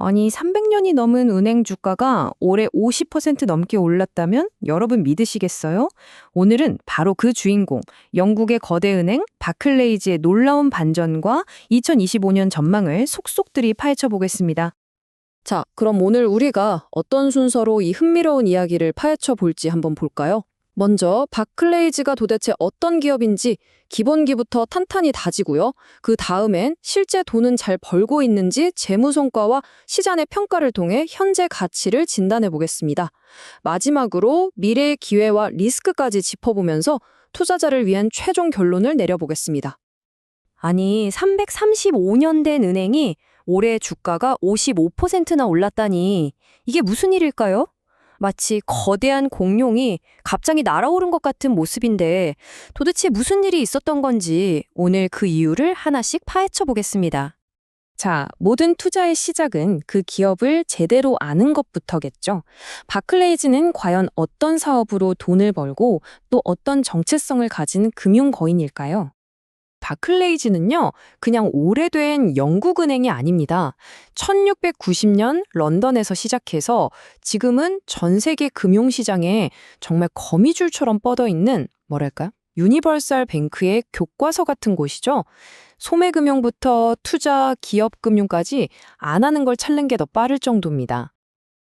아니, 300년이 넘은 은행 주가가 올해 50% 넘게 올랐다면 여러분 믿으시겠어요? 오늘은 바로 그 주인공, 영국의 거대 은행 바클레이즈의 놀라운 반전과 2025년 전망을 속속들이 파헤쳐 보겠습니다. 자, 그럼 오늘 우리가 어떤 순서로 이 흥미로운 이야기를 파헤쳐 볼지 한번 볼까요? 먼저 바클레이즈가 도대체 어떤 기업인지 기본기부터 탄탄히 다지고요. 그 다음엔 실제 돈은 잘 벌고 있는지 재무 성과와 시장의 평가를 통해 현재 가치를 진단해 보겠습니다. 마지막으로 미래의 기회와 리스크까지 짚어보면서 투자자를 위한 최종 결론을 내려보겠습니다. 아니, 335년 된 은행이 올해 주가가 55%나 올랐다니 이게 무슨 일일까요? 마치 거대한 공룡이 갑자기 날아오른 것 같은 모습인데 도대체 무슨 일이 있었던 건지 오늘 그 이유를 하나씩 파헤쳐 보겠습니다. 자, 모든 투자의 시작은 그 기업을 제대로 아는 것부터겠죠. 바클레이즈는 과연 어떤 사업으로 돈을 벌고 또 어떤 정체성을 가진 금융 거인일까요? 바클레이즈는요, 그냥 오래된 영국 은행이 아닙니다. 1690년 런던에서 시작해서 지금은 전 세계 금융시장에 정말 거미줄처럼 뻗어 있는, 뭐랄까요? 유니버설 뱅크의 교과서 같은 곳이죠. 소매금융부터 투자, 기업금융까지 안 하는 걸 찾는 게 더 빠를 정도입니다.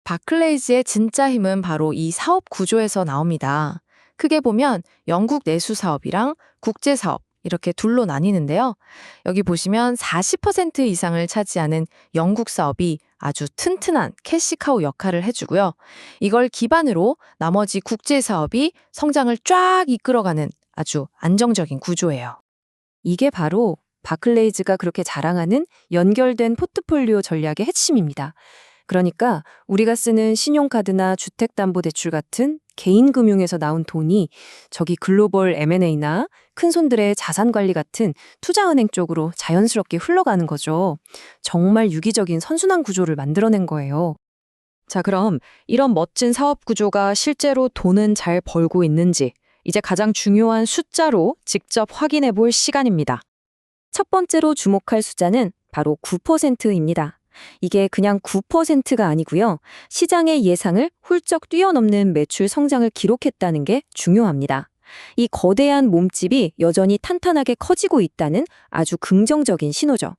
바클레이즈의 진짜 힘은 바로 이 사업 구조에서 나옵니다. 크게 보면 영국 내수 사업이랑 국제 사업 이렇게 둘로 나뉘는데요. 여기 보시면 40% 이상을 차지하는 영국 사업이 아주 튼튼한 캐시카우 역할을 해주고요. 이걸 기반으로 나머지 국제 사업이 성장을 쫙 이끌어가는 아주 안정적인 구조예요. 이게 바로 바클레이즈가 그렇게 자랑하는 연결된 포트폴리오 전략의 핵심입니다. 그러니까 우리가 쓰는 신용카드나 주택담보대출 같은 개인 금융에서 나온 돈이 저기 글로벌 M&A나 큰 손들의 자산 관리 같은 투자은행 쪽으로 자연스럽게 흘러가는 거죠. 정말 유기적인 선순환 구조를 만들어낸 거예요. 자, 그럼 이런 멋진 사업 구조가 실제로 돈은 잘 벌고 있는지 이제 가장 중요한 숫자로 직접 확인해 볼 시간입니다. 첫 번째로 주목할 숫자는 바로 9%입니다. 이게 그냥 9%가 아니고요. 시장의 예상을 훌쩍 뛰어넘는 매출 성장을 기록했다는 게 중요합니다. 이 거대한 몸집이 여전히 탄탄하게 커지고 있다는 아주 긍정적인 신호죠.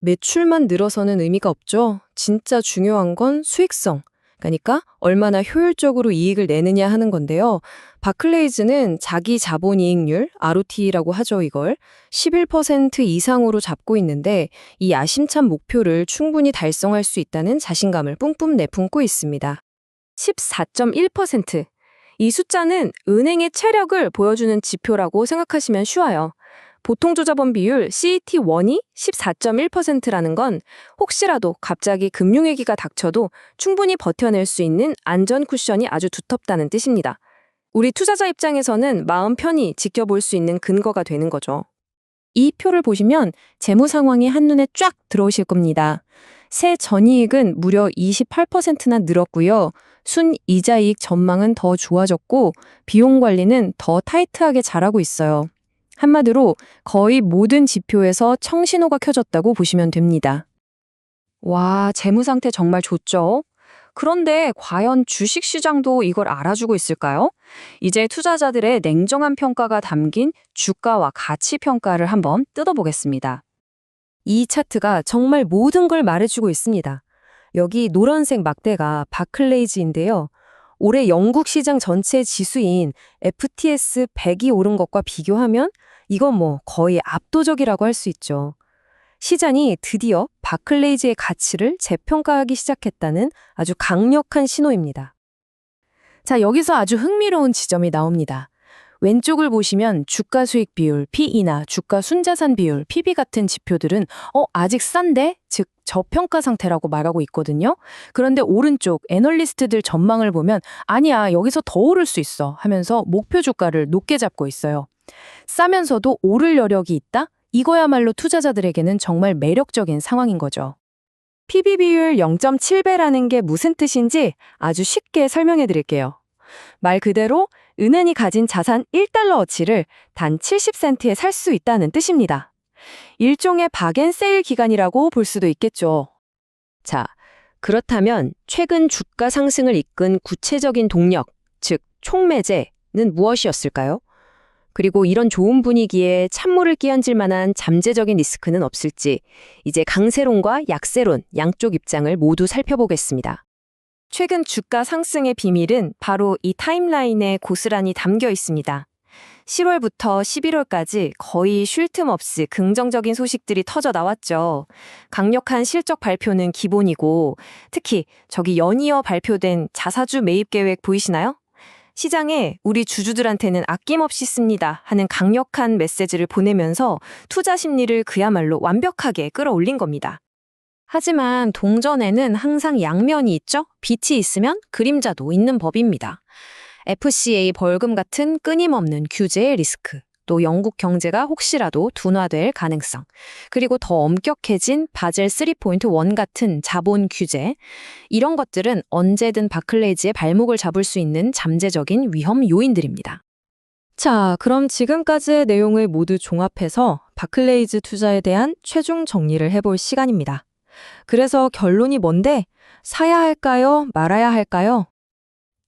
매출만 늘어서는 의미가 없죠. 진짜 중요한 건 수익성. 그러니까 얼마나 효율적으로 이익을 내느냐 하는 건데요. 바클레이즈는 자기 자본 이익률, ROT라고 하죠, 이걸. 11% 이상으로 잡고 있는데 이 야심찬 목표를 충분히 달성할 수 있다는 자신감을 뿜뿜 내뿜고 있습니다. 14.1%. 이 숫자는 은행의 체력을 보여주는 지표라고 생각하시면 쉬워요. 보통조자본 비율 CET1이 14.1%라는 건 혹시라도 갑자기 금융위기가 닥쳐도 충분히 버텨낼 수 있는 안전 쿠션이 아주 두텁다는 뜻입니다. 우리 투자자 입장에서는 마음 편히 지켜볼 수 있는 근거가 되는 거죠. 이 표를 보시면 재무 상황이 한눈에 쫙 들어오실 겁니다. 새 전이익은 무려 28%나 늘었고요. 순 이자이익 전망은 더 좋아졌고 비용 관리는 더 타이트하게 잘하고 있어요. 한마디로 거의 모든 지표에서 청신호가 켜졌다고 보시면 됩니다. 와, 재무 상태 정말 좋죠? 그런데 과연 주식 시장도 이걸 알아주고 있을까요? 이제 투자자들의 냉정한 평가가 담긴 주가와 가치 평가를 한번 뜯어보겠습니다. 이 차트가 정말 모든 걸 말해주고 있습니다. 여기 노란색 막대가 바클레이즈인데요. 올해 영국 시장 전체 지수인 FTS 100이 오른 것과 비교하면 이건 뭐 거의 압도적이라고 할 수 있죠. 시장이 드디어 바클레이즈의 가치를 재평가하기 시작했다는 아주 강력한 신호입니다. 자, 여기서 아주 흥미로운 지점이 나옵니다. 왼쪽을 보시면 주가 수익 비율, PE나 주가 순자산 비율, PB 같은 지표들은 어, 아직 싼데? 즉, 저평가 상태라고 말하고 있거든요. 그런데 오른쪽 애널리스트들 전망을 보면 아니야, 여기서 더 오를 수 있어 하면서 목표 주가를 높게 잡고 있어요. 싸면서도 오를 여력이 있다? 이거야말로 투자자들에게는 정말 매력적인 상황인 거죠. PB 비율 0.7배라는 게 무슨 뜻인지 아주 쉽게 설명해 드릴게요. 말 그대로 은행이 가진 자산 1달러어치를 단 70센트에 살 수 있다는 뜻입니다. 일종의 박앤세일 기간이라고 볼 수도 있겠죠. 자, 그렇다면 최근 주가 상승을 이끈 구체적인 동력, 즉 총매제는 무엇이었을까요? 그리고 이런 좋은 분위기에 찬물을 끼얹을 만한 잠재적인 리스크는 없을지 이제 강세론과 약세론 양쪽 입장을 모두 살펴보겠습니다. 최근 주가 상승의 비밀은 바로 이 타임라인에 고스란히 담겨 있습니다. 10월부터 11월까지 거의 쉴 틈 없이 긍정적인 소식들이 터져 나왔죠. 강력한 실적 발표는 기본이고 특히 저기 연이어 발표된 자사주 매입 계획 보이시나요? 시장에 우리 주주들한테는 아낌없이 씁니다 하는 강력한 메시지를 보내면서 투자 심리를 그야말로 완벽하게 끌어올린 겁니다. 하지만 동전에는 항상 양면이 있죠? 빛이 있으면 그림자도 있는 법입니다. FCA 벌금 같은 끊임없는 규제의 리스크, 또 영국 경제가 혹시라도 둔화될 가능성, 그리고 더 엄격해진 바젤 3.1 같은 자본 규제, 이런 것들은 언제든 바클레이즈의 발목을 잡을 수 있는 잠재적인 위험 요인들입니다. 자, 그럼 지금까지의 내용을 모두 종합해서 바클레이즈 투자에 대한 최종 정리를 해볼 시간입니다. 그래서 결론이 뭔데? 사야 할까요? 말아야 할까요?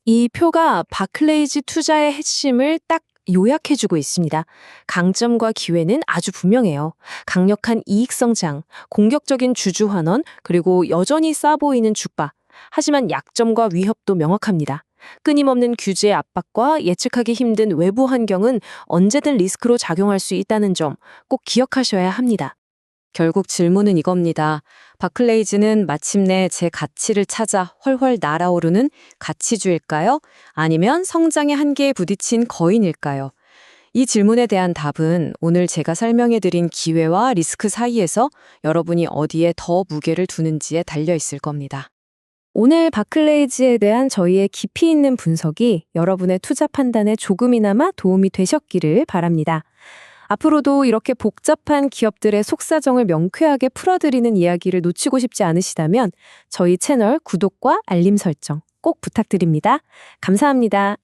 이 표가 바클레이즈 투자의 핵심을 딱 요약해주고 있습니다. 강점과 기회는 아주 분명해요. 강력한 이익 성장, 공격적인 주주 환원, 그리고 여전히 싸 보이는 주가. 하지만 약점과 위협도 명확합니다. 끊임없는 규제 압박과 예측하기 힘든 외부 환경은 언제든 리스크로 작용할 수 있다는 점 꼭 기억하셔야 합니다. 결국 질문은 이겁니다. 바클레이즈는 마침내 제 가치를 찾아 훨훨 날아오르는 가치주일까요? 아니면 성장의 한계에 부딪힌 거인일까요? 이 질문에 대한 답은 오늘 제가 설명해드린 기회와 리스크 사이에서 여러분이 어디에 더 무게를 두는지에 달려 있을 겁니다. 오늘 바클레이즈에 대한 저희의 깊이 있는 분석이 여러분의 투자 판단에 조금이나마 도움이 되셨기를 바랍니다. 앞으로도 이렇게 복잡한 기업들의 속사정을 명쾌하게 풀어드리는 이야기를 놓치고 싶지 않으시다면 저희 채널 구독과 알림 설정 꼭 부탁드립니다. 감사합니다.